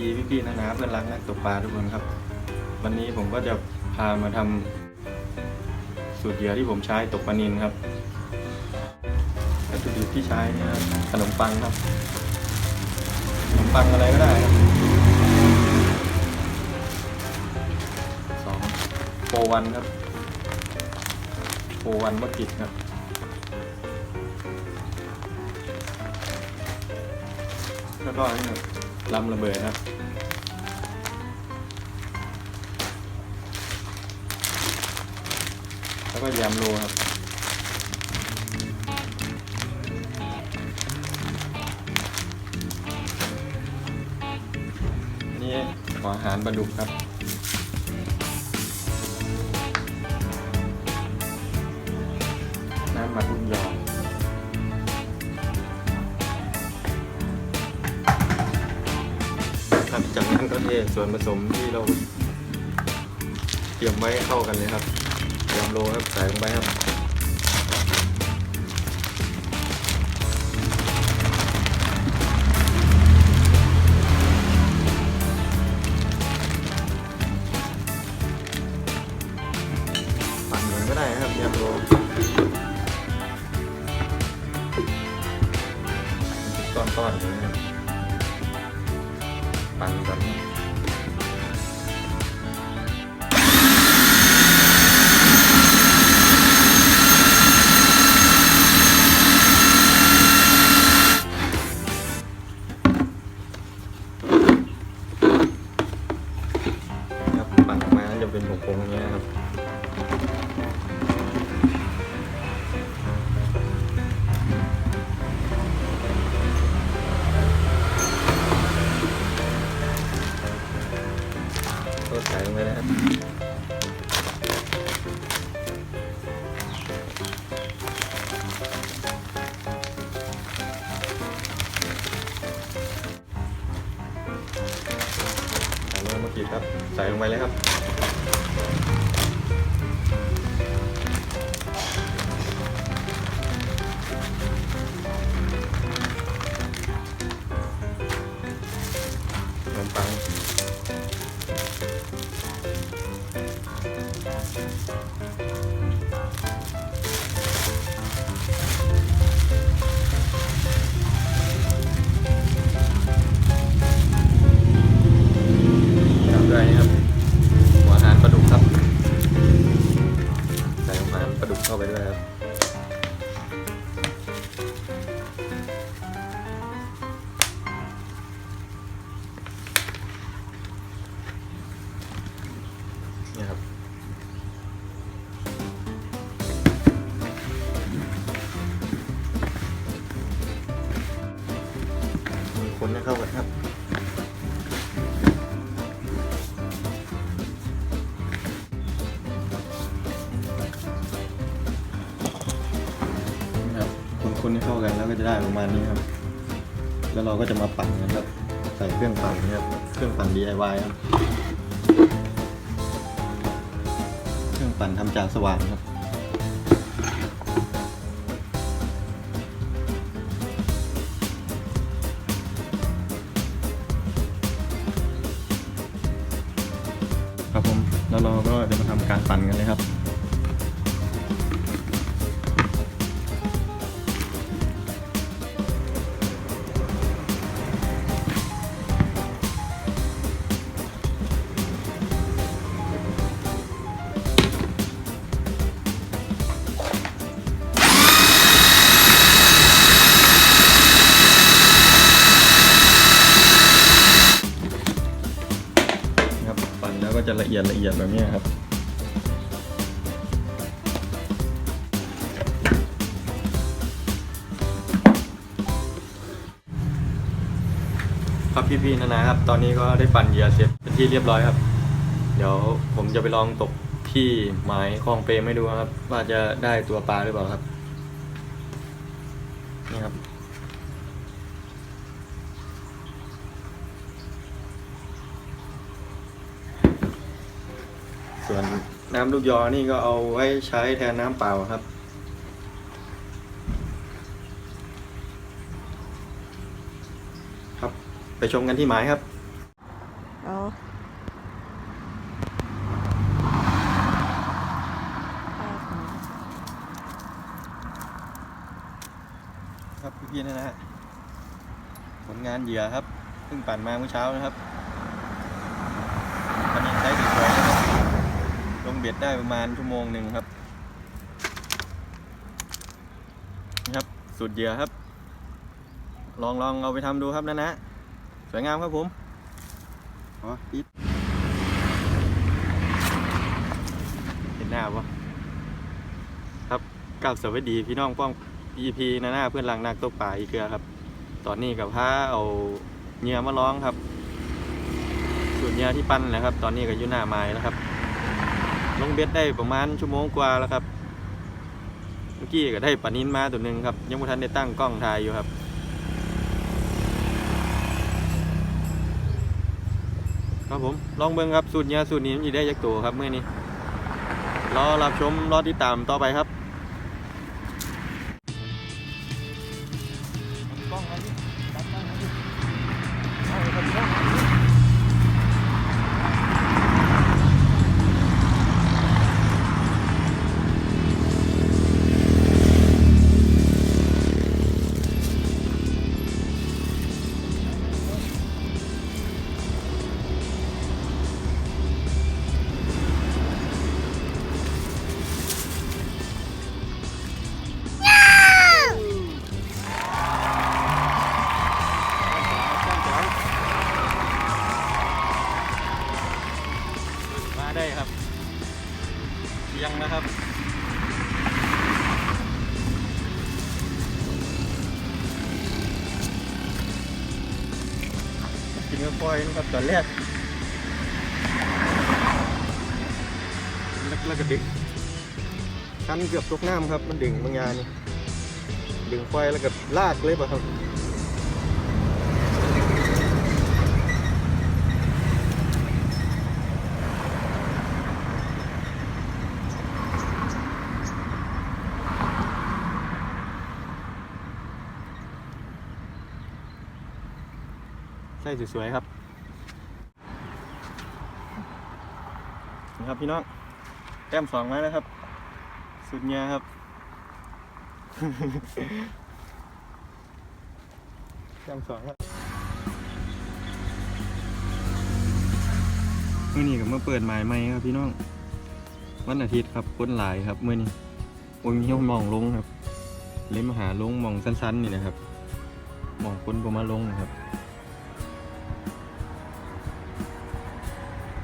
ดีพี่ๆนะนะเพื่อนรักนักตกปลาทุกคนครับ วันนี้ผมก็จะพามาทำสูตรเหยื่อที่ผมใช้ตกปลานินครับวัตถุดิบที่ใช้นะครับขนมปังครับขนมปังอะไรก็ได้ครับสองโฟวันครับโฟวันวัตกิจครับแล้วก็นี่ครับ ลำระเบิดครับแล้วก็ยำโลครับนี่ขออาหารปลาดุกครับ ส่วนผสมที่เราเตรียมไว้เข้ากันเลยครับยำโลครับใส่ลงไปครับ ปั่นเหมือนก็ได้นะครับยำโลก้อนๆอย่างนี้ครับปั่นก่อน คนให้เข้ากันครับนะครับคนๆให้เข้ากันแล้วก็จะได้ประมาณนี้ครับ แล้วเราก็จะมาปั่นกันครับ ใส่เครื่องปั่นนะครับเครื่องปั่น DIY ครับ เครื่องปั่นทำจากสว่านครับ แล้วเราก็จะมาทำการปั่นกันเลยครับนะครับ ล้วก็จะละเอียดละเอียดแบบนี้ครับครับพี่ๆนะนะครับ ตอนนี้ก็ได้ปั่นเหยื่อเสร็จเป็นที่เรียบร้อยครับ เดี๋ยวผมจะไปลองตกที่หมายคลองเปรมให้ดูครับ ว่าจะได้ตัวปลาหรือเปล่าครับ นี่ครับ ส่ว นน้ำลูกยอนี่ก็เอาไว้ใช้แทนน้ำเปล่าครับ ครับไปชมกันที่หมายครับอ๋อครับครับพี่ๆนะฮะผลงานเหยื่อครับเพิ่งปั่นมาเมื่อเช้านะครับตอนนี้ใช้ดีสวยนะครับลงเบ็ดได้ประมาณชั่วโมงหนึ่งครับนี่ครับสุดเหยื่อครับ ลองลองเอาไปทำดูครับนะนะสวยงามครับผมอ๋อปิดเห็นหน้าปะครับกับสวัสดีพี่น้องป้อง EP นะหน้าเพื่อนหลังนักตกป่าอีกเกลือครับ ตอนนี้กับพาเอาเหยื่อมาร้องครับ สูตรเหยื่อที่ปั้นนะครับ ตอนนี้ก็อยู่หน้าไม้แล้วครับ ลงเบ็ดได้ประมาณชั่วโมงกว่าแล้วครับ เมื่อกี้ก็ได้ปลานินมาตัวหนึ่งครับ ยังไม่ทันได้ตั้งกล้องถ่ายอยู่ครับครับผมลองเบิ่งครับสูตรเหยื่อสูตรนี้มันจะได้ยักตัวครับเมื่อนี้รอรับชมรอติดตามต่อไปครับกล้องมาดิ นครับตอนแรกแล้วก็ดึงคันเกือบตกน้ำครับ มันดึงบางอยานี่ดึงไฟแล้วก็ลากเลยป่ะครับใส่สวยๆครับนะ ครับพี่น้องแต้มสองมาแล้วครับ สุดเงียครับ แต้มสองครับเมื่อนี้ก็มาเปิดหมายใหม่ครับพี่น้อง วันอาทิตย์ครับคนหลายครับเมื่อนี้โอ้ยมีห้องมองลงครับเลยมาหาลงมองสั้นๆนี่นะครับมองคนประมาลงนะครับ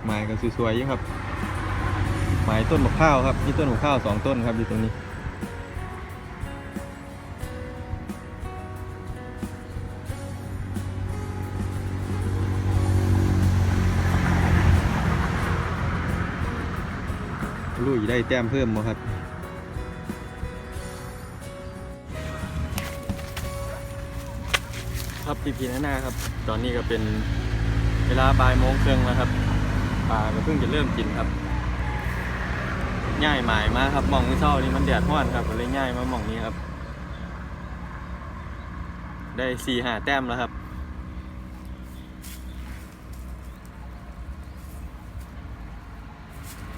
ไม้ก็สวยๆอยังครับ ไม้ต้นมะพร้าวครับนี่ต้นมะพร้าวสองต้นครับอยู่ตรงนี้ ลุยได้แต้มเพิ่มมั้ครับครับพีพีหน้าครับ ตอนนี้ก็เป็นเวลาบ่ายโมงครึ่งแล้วครับปลาก็เพิ่งจะเริ่มกินครับ ง่ายหมายมาครับมองที่เศร้านี่มันแดดร้อนครับเลยง่ายมามองนี้ครับ ได้สี่หาแต้มแล้วครับ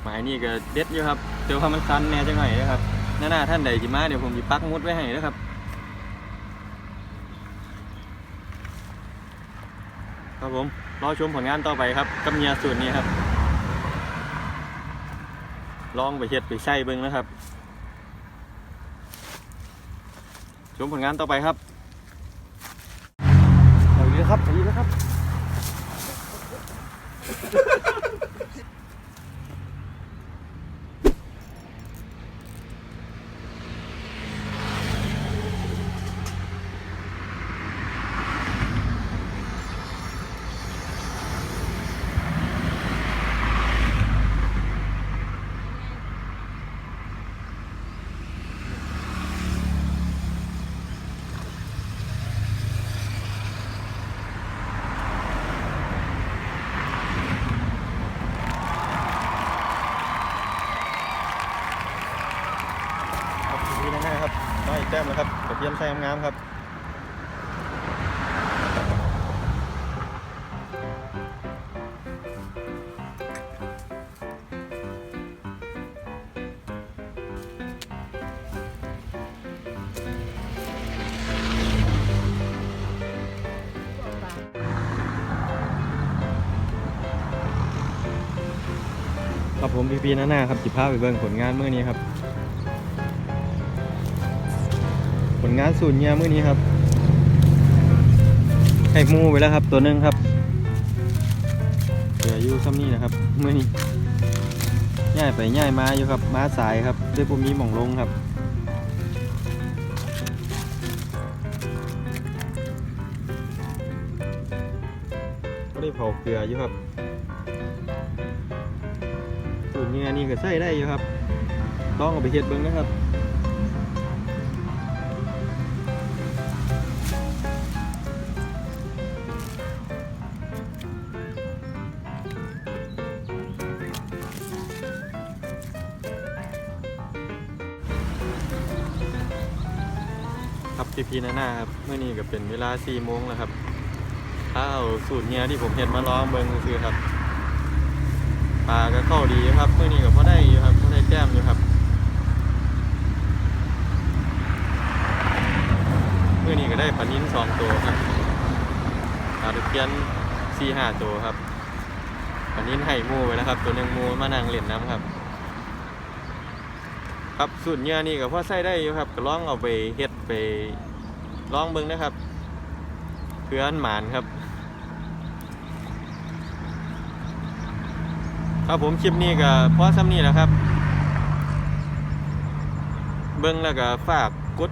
หมายนี่ก็เด็ดอยู่ครับเดี๋ยวความันคันแน่จังหน่อยนะครับหน้าๆท่านใดจิมาเดี๋ยวผมจะปักมุดไว้ให้นะครับครับผมรอชมผลงานต่อไปครับกับเมียสูตรนี้ครับ ลองไปเฮ็ดไปใช้เบิ้งนะครับชมผลงานต่อไปครับสวัสดีครับสวัสดีนะครับ งามครับครับผมพี่ๆหน้าๆครับจิภาไปเบิ่งผลงานเมื่อนี้ครับ ผลงานสูตรเงียมื้อนี้ครับให้มูไปแล้วครับ ตัวหนึงครับเหลืออยู่ซ้ำนี่นะครับมื้อนี้ย่ายไปย่ายมาอยู่ครับมาสายครับด้วยผมมีหม่องลงครับก็ได้เผาเกลืออยู่ครับสูตรเนี้ยนี่ก็ใส่ได้อยู่ครับต้องเอาไปเฮ็ดเบิ้งนะครับ ครับพี่พีนาน่าครับเมื่อนี้ก็เป็นเวลา4โมงแล้วครับถ้าเอาสูตรเนี้ยที่ผมเห็นมาลองเบิ้งคือครับปลาก็เข้าดีครับเมื่อนี้ก็พอได้อยู่ครับพอได้แก้มอยู่ครับเมื่อนี้ก็ได้ปลานิ้นสองตัวครับปลาตะเพียนสี่ห้าตัวครับปลานิ้นไห่หมูไว้แล้วครับ ตัวหนึ่งหมูมานั่งเล่นน้ำครับครับสูตรเนี้ยนี่ก็พอใส่ได้อยู่ครับก็ลองเอาไปเฮ็ดไป ลองเบิ้งนะครับเพื่อนหมานครับ ครับผมคลิปนี้ก็พอซ้ำนี้แหล้วครับ เบิ้งแล้วก็ฝากกด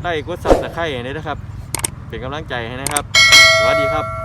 ไลค์กดซับสไครต์ให้ด้วยนะครับ เป็นกำลังใจให้นะครับ สวัสดีครับ